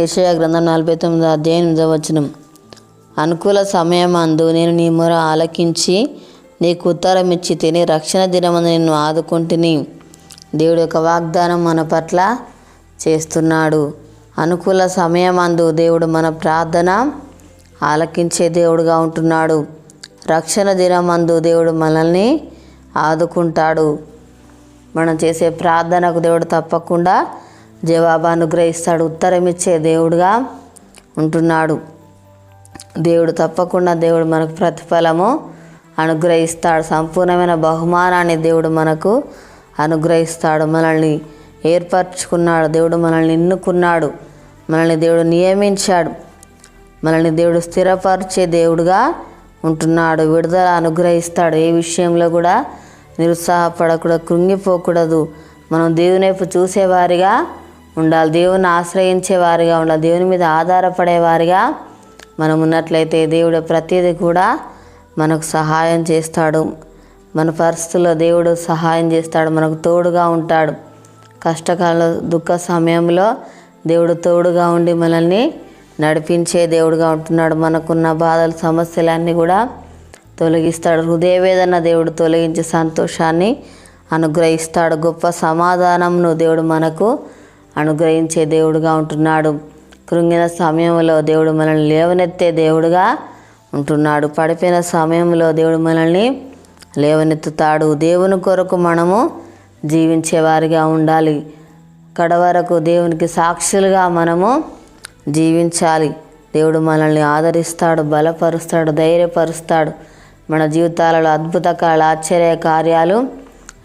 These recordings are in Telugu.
యషయా గ్రంథం నలభై తొమ్మిది అధ్యాయం ఎనిమిదవ వచనం. అనుకూల సమయం అందు నేను నీ మొర ఆలకించి నీకు ఉత్తరం ఇచ్చి తిని రక్షణ దినమందు నిన్ను ఆదుకుంటుని దేవుడు యొక్క వాగ్దానం మన పట్ల చేస్తున్నాడు. అనుకూల సమయం అందు దేవుడు మన ప్రార్థన ఆలకించే దేవుడుగా ఉంటున్నాడు. రక్షణ దినమందు దేవుడు మనల్ని ఆదుకుంటాడు. మనం చేసే ప్రార్థనకు దేవుడు తప్పకుండా జవాబు అనుగ్రహిస్తాడు ఉత్తరం ఇచ్చే దేవుడుగా ఉంటున్నాడు. దేవుడు తప్పకుండా దేవుడు మనకు ప్రతిఫలము అనుగ్రహిస్తాడు. సంపూర్ణమైన బహుమానాన్ని దేవుడు మనకు అనుగ్రహిస్తాడు. మనల్ని ఏర్పరచుకున్నాడు. దేవుడు మనల్ని ఎన్నుకున్నాడు. మనల్ని దేవుడు నియమించాడు. మనల్ని దేవుడు స్థిరపరిచే దేవుడుగా ఉంటున్నాడు. విడుదల అనుగ్రహిస్తాడు. ఏ విషయంలో కూడా నిరుత్సాహపడకూడదు కృంగిపోకూడదు. మనం దేవుని వైపు చూసేవారిగా ఉండాలి. దేవుని ఆశ్రయించే వారిగా ఉండాలి. దేవుని మీద ఆధారపడేవారిగా మనం ఉన్నట్లయితే దేవుడు ప్రతిదీ కూడా మనకు సహాయం చేస్తాడు. మన పరిస్థితుల్లో దేవుడు సహాయం చేస్తాడు. మనకు తోడుగా ఉంటాడు. కష్టకాల దుఃఖ సమయంలో దేవుడు తోడుగా ఉండి మనల్ని నడిపించే దేవుడుగా ఉంటున్నాడు. మనకున్న బాధలు సమస్యలన్నీ కూడా తొలగిస్తాడు. హృదయవేదన దేవుడు తొలగించి సంతోషాన్ని అనుగ్రహిస్తాడు. గొప్ప సమాధానంను దేవుడు మనకు అనుగ్రహించే దేవుడుగా ఉంటున్నాడు. కృంగిన సమయంలో దేవుడు మనల్ని లేవనెత్తే దేవుడుగా ఉంటున్నాడు. పడిపోయిన సమయంలో దేవుడు మనల్ని లేవనెత్తుతాడు. దేవుని కొరకు మనము జీవించేవారిగా ఉండాలి. కడవరకు దేవునికి సాక్షులుగా మనము జీవించాలి. దేవుడు మనల్ని ఆదరిస్తాడు బలపరుస్తాడు ధైర్యపరుస్తాడు. మన జీవితాలలో అద్భుత కాల ఆశ్చర్య కార్యాలు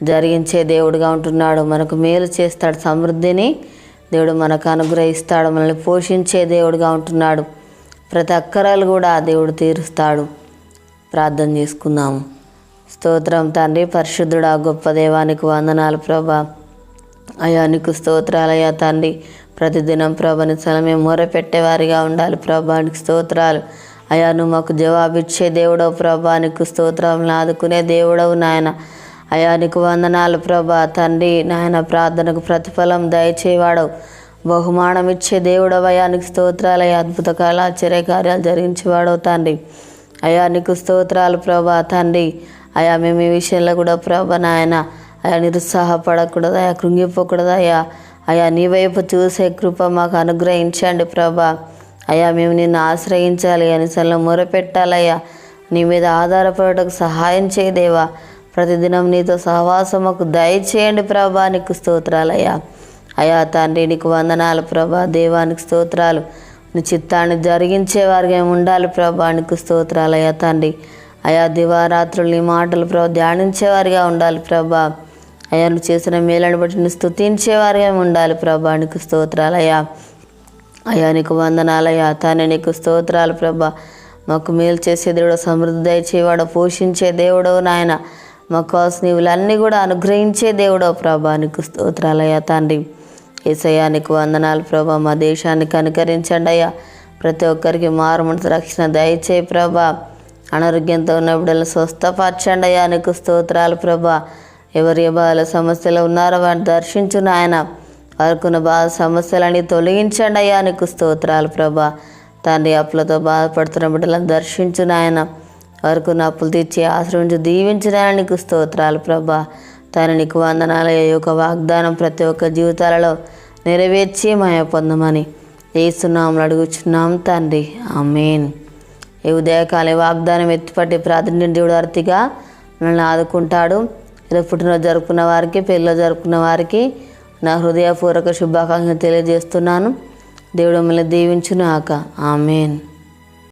జరిగించే దేవుడుగా ఉంటున్నాడు. మనకు మేలు చేస్తాడు సమృద్ధిని దేవుడు మనకు అనుగ్రహిస్తాడు మనల్ని పోషించే దేవుడుగా ఉంటున్నాడు. ప్రతి అక్కరాలు కూడా దేవుడు తీరుస్తాడు. ప్రార్థన చేసుకుందాము. స్తోత్రం తండ్రి పరిశుద్ధుడా గొప్ప దేవానికి వందనాలు ప్రభా. అయ్యా నీకు స్తోత్రాలయ్యా తండ్రి. ప్రతిదినం ప్రభని సలమే మొరపెట్టేవారిగా ఉండాలి ప్రభానికి స్తోత్రాలు. అయ్యా నువ్వు మాకు జవాబిచ్చే దేవుడవు ప్రభా నీకు స్తోత్రం ఆదుకునే దేవుడవు నాయన. అయ్యా నీకు వందనాలు ప్రభా. తండ్రి నాయన ప్రార్థనకు ప్రతిఫలం దయచేవాడు. బహుమానం ఇచ్చే దేవుడవయ్యా నీకు స్తోత్రాలయ్యా అద్భుత కాలాచర్య కార్యాలు జరిగించేవాడవు తండ్రి. అయ్యా నీకు స్తోత్రాలు ప్రభా. తండ్రి అయ్యా మేము ఈ విషయంలో కూడా ప్రభా నాయన అయా నిరుత్సాహపడకూడదు అయా కృంగిపోకూడదు అయ్యా అయా నీ వైపు చూసే కృప మాకు అనుగ్రహించండి ప్రభా. అయ్యా మేము నిన్ను ఆశ్రయించాలి అని అనిసల్లో మొరపెట్టాలయ్యా. నీ మీద ఆధారపడటకు సహాయం చేయదేవా ప్రతిదినం నీతో సహవాసం మాకు దయచేయండి ప్రభా నీకు స్తోత్రాలయ్యా. అయా తండ్రి నీకు వందనాలు ప్రభా దేవానికి స్తోత్రాలు. నీ చిత్తాన్ని జరిగించే వారికి ఉండాలి ప్రభా నీకు స్తోత్రాలయ్యా తండ్రి. అయా దివారాత్రులు నీ మాటలు ప్రభా ధ్యానించేవారిగా ఉండాలి ప్రభా. అయ్యా నువ్వు చేసిన మేలను బట్టి నువ్వు స్థుతించేవారిగా ఉండాలి ప్రభా నీకు స్తోత్రాలయ్యా. అయ్యా నీకు వందనాలయ్యా తానే నీకు స్తోత్రాలు ప్రభా. మాకు మేలు చేసే దేవుడు సమృద్ధి దయచేవాడు పోషించే దేవుడవు నాయన. మా కావాల్సిన కూడా అనుగ్రహించే దేవుడో ప్రభా నీకు స్తోత్రాలయ్యా తండ్రి. ఏసయ్యా నీకు వందనాలు ప్రభా మా దేశానికి అనుకరించండి అయ్యా. ప్రతి ఒక్కరికి మారుమనసు రక్షణ దయచేయి ప్రభా. అనారోగ్యంతో ఉన్న బిడ్డలను స్వస్థపరచండి అయ్యా నీకు స్తోత్రాలు ప్రభా. ఎవరి బాధల సమస్యలు ఉన్నారో వారిని దర్శించు నాయన వారికున్న బాధ సమస్యలని తొలగించండి అయ్యా నీకు స్తోత్రాలు ప్రభా. తండ్రి అప్పులతో బాధపడుతున్న బిడ్డలను దర్శించు నాయన వరకు అప్పులు తీర్చి ఆశ్రయించి దీవించిన నీకు స్తోత్రాలు ప్రభా. తాను నీకు వందనాల యొక్క వాగ్దానం ప్రతి ఒక్క జీవితాలలో నెరవేర్చి మాయ పొందమని ఏసునాములు అడుగుచున్నాం తండ్రి. ఆమెన్. ఈ ఉదయకాల వాగ్దానం ఎత్తిపట్టి ప్రాతినిధ్య దేవుడు అర్థిగా మనల్ని ఆదుకుంటాడు. ఇలా పుట్టినరోజు జరుపుకున్న వారికి పెళ్ళిలో జరుపుకున్న వారికి నా హృదయపూర్వక శుభాకాంక్షలు తెలియజేస్తున్నాను. దేవుడు మిమ్మల్ని దీవించును ఆక ఆమెన్.